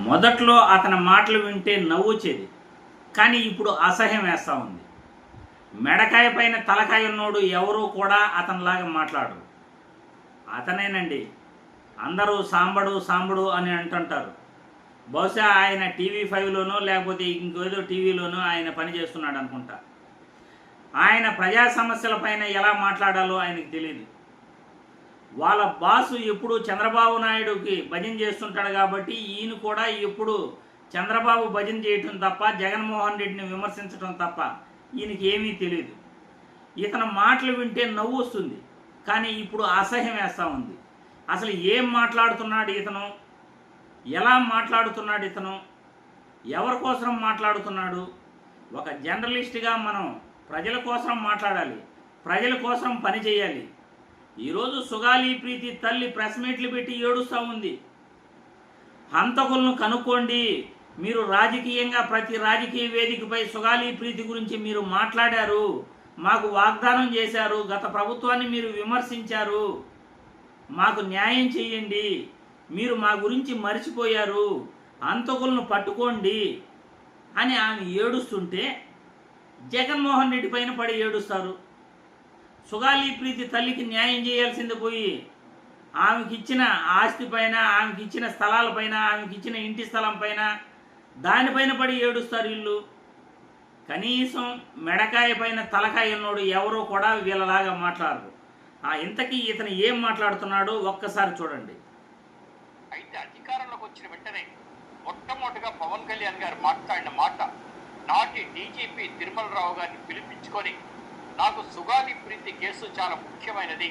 మొదట్లో అతని మాటలు వింటే నవ్వుచేది కానీ ఇప్పుడు అసహ్యం వేస్తూ ఉంది. మెడకాయ పైన తలకాయ ఉన్నోడు ఎవరూ కూడా అతనిలాగా మాట్లాడరు. అతనేనండి అందరూ సాంబడు సాంబడు అని అంటుంటారు. బహుశా ఆయన టీవీ ఫైవ్లోనో లేకపోతే ఇంకేదో టీవీలోనో ఆయన పని చేస్తున్నాడు అనుకుంటా ఆయన ప్రజా సమస్యలపైన ఎలా మాట్లాడాలో ఆయనకు తెలియదు వాళ్ళ బాసు ఎప్పుడు చంద్రబాబు నాయుడుకి భజన చేస్తుంటాడు కాబట్టి ఈయన కూడా ఎప్పుడు చంద్రబాబు భజన చేయటం తప్ప జగన్మోహన్ రెడ్డిని విమర్శించడం తప్ప ఈయనకి ఏమీ తెలియదు ఇతను మాటలు వింటే నవ్వు వస్తుంది. కానీ ఇప్పుడు అసహ్యం వేస్తూ ఉంది. అసలు ఏం మాట్లాడుతున్నాడు ఇతను? ఎలా మాట్లాడుతున్నాడు ఇతను? ఎవరి కోసం మాట్లాడుతున్నాడు? ఒక జర్నలిస్ట్గా మనం ప్రజల కోసం మాట్లాడాలి ప్రజల కోసం పని చేయాలి ఈరోజు సుగాలి ప్రీతి తల్లి ప్రెస్ మీట్లు పెట్టి ఏడుస్తూ ఉంది. హంతకులను కనుక్కోండి. మీరు రాజకీయంగా ప్రతి రాజకీయ వేదికపై సుగాలి ప్రీతి గురించి మీరు మాట్లాడారు. మాకు వాగ్దానం చేశారు. గత ప్రభుత్వాన్ని మీరు విమర్శించారు. మాకు న్యాయం చేయండి. మీరు మా గురించి మర్చిపోయారు. హంతకులను పట్టుకోండి అని ఆమె ఏడుస్తుంటే జగన్మోహన్ రెడ్డి పైన పడి ఏడుస్తారు. సుగాలి ప్రీతి తల్లికి న్యాయం చేయాల్సింది పోయి ఆమెకి ఇచ్చిన ఆస్తి పైన ఆమెకి ఇచ్చిన ఆమెకిచ్చిన ఆమెకి ఇచ్చిన ఇంటి స్థలం పైన దానిపైన పడి ఏడుస్తారు వీళ్ళు. కనీసం మెడకాయ పైన తలకాయ ఉన్నోడు ఎవరో కూడా వీళ్ళలాగా మాట్లాడరు. ఆ ఇంతకీ ఇతను ఏం మాట్లాడుతున్నాడో ఒక్కసారి చూడండి. అయితే అధికారంలోకి వచ్చిన వెంటనే మొట్టమొదటిగా పవన్ కళ్యాణ్ గారు మాట్లాడిన మాట నాటి డీజీపీ తిరుమలరావు గారిని పిలిపించుకొని నాకు సుగాలి ప్రీతి కేసు చాలా ముఖ్యమైనది.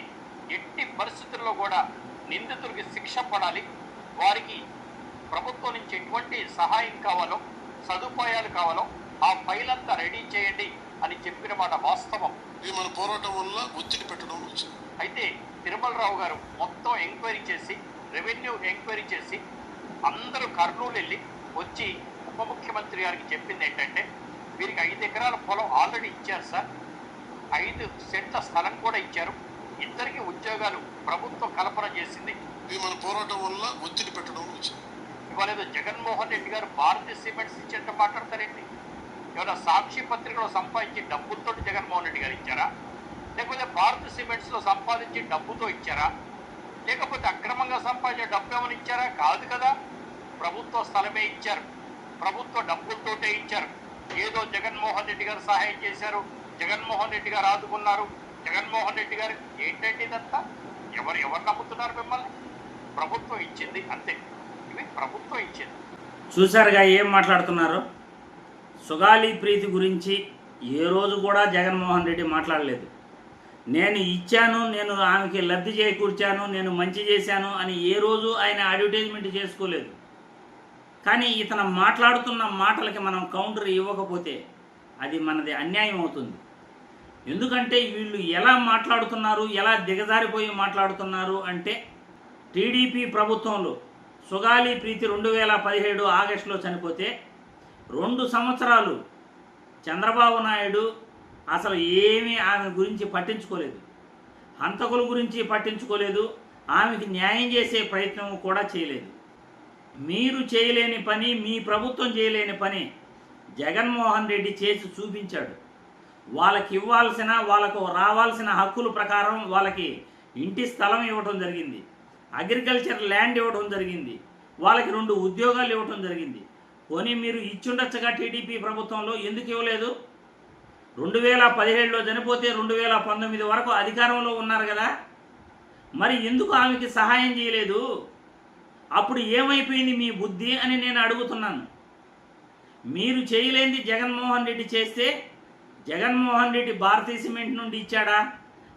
ఎట్టి పరిస్థితుల్లో కూడా నిందితులకి శిక్ష పడాలి. వారికి ప్రభుత్వం నుంచి ఎటువంటి సహాయం కావాలో సదుపాయాలు కావాలో ఆ ఫైల్ అంతా రెడీ చేయండి అని చెప్పిన మాట వాస్తవం. ఇది మన పోరాటం వల్ల ఒత్తిడి పెట్టడం వచ్చింది. అయితే తిరుమలరావు గారు మొత్తం ఎంక్వైరీ చేసి రెవెన్యూ ఎంక్వైరీ చేసి అందరూ కర్నూలు వెళ్ళి వచ్చి ఉప ముఖ్యమంత్రి గారికి చెప్పింది ఏంటంటే వీరికి ఐదు ఎకరాల పొలం ఆల్రెడీ ఇచ్చారు సార్. ఐదు సెంట్ల స్థలం కూడా ఇచ్చారు. ఇద్దరికి ఉద్యోగాలు ప్రభుత్వం కల్పన చేసింది. ఇది మన పోరాటం వల్ల ఒత్తిడి పెట్టడం వచ్చింది. ఏదో జగన్మోహన్ రెడ్డి గారు భారతీయ సిమెంట్స్ ఇచ్చేట మాట్లాడతారేంటి? ఏమైనా సాక్షి పత్రికలో సంపాదించి డబ్బులతో జగన్మోహన్ రెడ్డి గారు ఇచ్చారా? లేకపోతే భారత్ సిమెంట్స్లో సంపాదించి డబ్బుతో ఇచ్చారా? లేకపోతే అక్రమంగా సంపాదించిన డబ్బు ఏమైనా ఇచ్చారా? కాదు కదా. ప్రభుత్వ స్థలమే ఇచ్చారు. ప్రభుత్వ డబ్బులతోటే ఇచ్చారు. ఏదో జగన్మోహన్ రెడ్డి గారు సహాయం చేశారు. జగన్మోహన్ రెడ్డి గారు ఆదుకున్నారు. జగన్మోహన్ రెడ్డి గారు ఏంటంటే ఇదంతా? ఎవరు ఎవరు నమ్ముతున్నారు మిమ్మల్ని? ప్రభుత్వం ఇచ్చింది అంతే. ఇవి ప్రభుత్వం ఇచ్చింది. చూశారుగా ఏం మాట్లాడుతున్నారు? సుగాలి ప్రీతి గురించి ఏ రోజు కూడా జగన్మోహన్ రెడ్డి మాట్లాడలేదు. నేను ఇచ్చాను నేను ఆమెకి లబ్ధి చేకూర్చాను నేను మంచి చేశాను అని ఏ రోజు ఆయన అడ్వర్టైజ్మెంట్ చేసుకోలేదు. కానీ ఇతను మాట్లాడుతున్న మాటలకి మనం కౌంటర్ ఇవ్వకపోతే అది మనది అన్యాయం అవుతుంది. ఎందుకంటే వీళ్ళు ఎలా మాట్లాడుతున్నారు ఎలా దిగజారిపోయి మాట్లాడుతున్నారు అంటే టీడీపీ ప్రభుత్వంలో సుగాలి ప్రీతి రెండు వేల పదిహేడు ఆగస్టులో చనిపోతే రెండు సంవత్సరాలు చంద్రబాబు నాయుడు అసలు ఏమీ ఆమె గురించి పట్టించుకోలేదు. హంతకుల గురించి పట్టించుకోలేదు. ఆమెకి న్యాయం చేసే ప్రయత్నం కూడా చేయలేదు. మీరు చేయలేని పని మీ ప్రభుత్వం చేయలేని పని జగన్మోహన్ రెడ్డి చేసి చూపించాడు. వాళ్ళకి ఇవ్వాల్సిన వాళ్ళకు రావాల్సిన హక్కుల ప్రకారం వాళ్ళకి ఇంటి స్థలం ఇవ్వటం జరిగింది అగ్రికల్చర్ ల్యాండ్ ఇవ్వడం జరిగింది వాళ్ళకి రెండు ఉద్యోగాలు ఇవ్వటం జరిగింది. పోనీ మీరు ఇచ్చుండొచ్చగా టీడీపీ ప్రభుత్వంలో ఎందుకు ఇవ్వలేదు? రెండు వేల పదిహేడులో చనిపోతే రెండు వేల పంతొమ్మిది వరకు అధికారంలో ఉన్నారు కదా. మరి ఎందుకు ఆమెకి సహాయం చేయలేదు? అప్పుడు ఏమైపోయింది మీ బుద్ధి అని నేను అడుగుతున్నాను. మీరు చేయలేంది జగన్మోహన్ రెడ్డి చేస్తే జగన్మోహన్ రెడ్డి భారతీయ సిమెంట్ నుండి ఇచ్చాడా?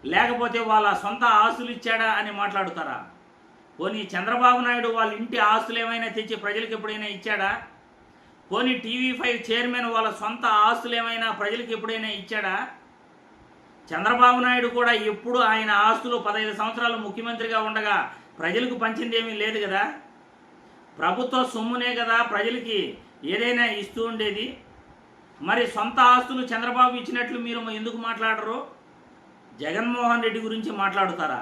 లేకపోతే వాళ్ళ సొంత ఆస్తులు ఇచ్చాడా అని మాట్లాడుతారా? పోనీ చంద్రబాబు నాయుడు వాళ్ళ ఇంటి ఆస్తులు ఏమైనా తెచ్చి ప్రజలకు ఎప్పుడైనా ఇచ్చాడా? పోనీ టీవీ ఫైవ్ చైర్మన్ వాళ్ళ సొంత ఆస్తులు ఏమైనా ప్రజలకు ఎప్పుడైనా ఇచ్చాడా? చంద్రబాబు నాయుడు కూడా ఎప్పుడు ఆయన ఆస్తులు పదహైదు సంవత్సరాలు ముఖ్యమంత్రిగా ఉండగా ప్రజలకు పంచింది ఏమీ లేదు కదా? ప్రభుత్వ సొమ్మునే కదా ప్రజలకి ఏదైనా ఇస్తూ ఉండేది. మరి సొంత ఆస్తులు చంద్రబాబు ఇచ్చినట్లు మీరు ఎందుకు మాట్లాడరు? జగన్మోహన్ రెడ్డి గురించి మాట్లాడుతారా?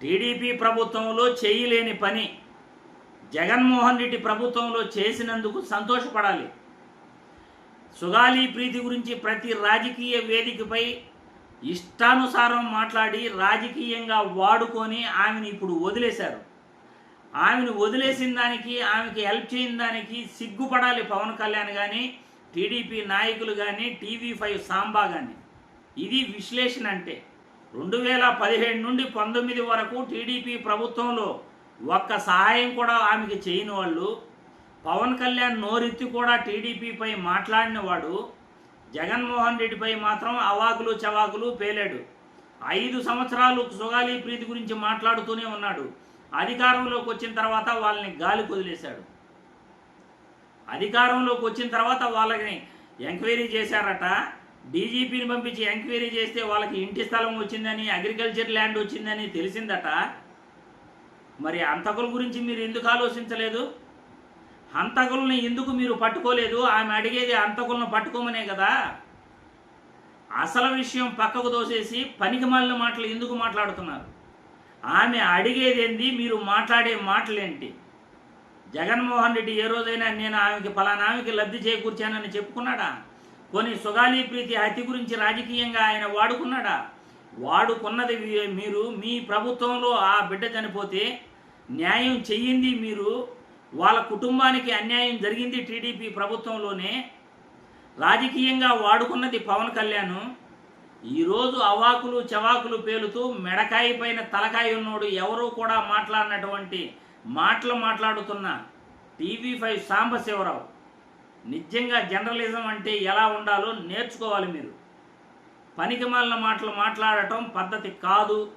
టీడీపీ ప్రభుత్వంలో చేయలేని పని జగన్మోహన్ రెడ్డి ప్రభుత్వంలో చేసినందుకు సంతోషపడాలి. సుగాలి ప్రీతి గురించి ప్రతి రాజకీయ వేదికపై ఇష్టానుసారం మాట్లాడి రాజకీయంగా వాడుకొని ఆమెను ఇప్పుడు వదిలేశారు. ఆమెను వదిలేసిన దానికి ఆమెకి హెల్ప్ చేయని దానికి సిగ్గుపడాలి పవన్ కళ్యాణ్ కానీ టీడీపీ నాయకులు కానీ టీవీ ఫైవ్ సాంబా కానీ ఇది విశ్లేషణ అంటే రెండు వేల పదిహేడు నుండి పంతొమ్మిది వరకు టీడీపీ ప్రభుత్వంలో ఒక్క సహాయం కూడా ఆమెకి చేయని వాళ్ళు పవన్ కళ్యాణ్ నోరెత్తి కూడా టీడీపీపై మాట్లాడిన వాడు జగన్మోహన్ రెడ్డిపై మాత్రం అవాకులు చవాకులు పేలాడు. ఐదు సంవత్సరాలు సుగాలి ప్రీతి గురించి మాట్లాడుతూనే ఉన్నాడు. అధికారంలోకి వచ్చిన తర్వాత వాళ్ళని గాలి కుదిలేశాడు అధికారంలోకి వచ్చిన తర్వాత వాళ్ళని ఎంక్వైరీ చేశారట. డీజీపీని పంపించి ఎంక్వైరీ చేస్తే వాళ్ళకి ఇంటి స్థలం వచ్చిందని అగ్రికల్చర్ ల్యాండ్ వచ్చిందని తెలిసిందట. మరి హంతకుల గురించి మీరు ఎందుకు ఆలోచించలేదు? హంతకుల్ని ఎందుకు మీరు పట్టుకోలేదు? ఆమె అడిగేది హంతకులను పట్టుకోమనే కదా. అసలు విషయం పక్కకు దోసేసి పనికి మళ్ళీ మాటలు ఎందుకు మాట్లాడుతున్నారు? ఆమె అడిగేది ఏంది? మీరు మాట్లాడే మాటలేంటి? జగన్మోహన్ రెడ్డి ఏ రోజైనా నేను ఆమెకి ఫలానా ఆమెకి లబ్ధి చేకూర్చానని చెప్పుకున్నాడా? కొన్ని సుగాలి ప్రీతి హత్య గురించి రాజకీయంగా ఆయన వాడుకున్నాడా? వాడుకున్నది మీరు మీ ప్రభుత్వంలో ఆ బిడ్డ చనిపోతే న్యాయం చెయ్యింది మీరు. వాళ్ళ కుటుంబానికి అన్యాయం జరిగింది టీడీపీ ప్రభుత్వంలోనే. రాజకీయంగా వాడుకున్నది పవన్ కళ్యాణ్. ఈరోజు అవాకులు చవాకులు పేలుతూ మెడకాయి పైన తలకాయ ఉన్నోడు ఎవరూ కూడా మాట్లాడినటువంటి మాటలు మాట్లాడుతున్న టీవీ ఫైవ్ సాంబశివరావు. నిజంగా జర్నలిజం అంటే ఎలా ఉండాలో నేర్చుకోవాలి మీరు. పనికిమాలిన మాటలు మాట్లాడటం పద్ధతి కాదు.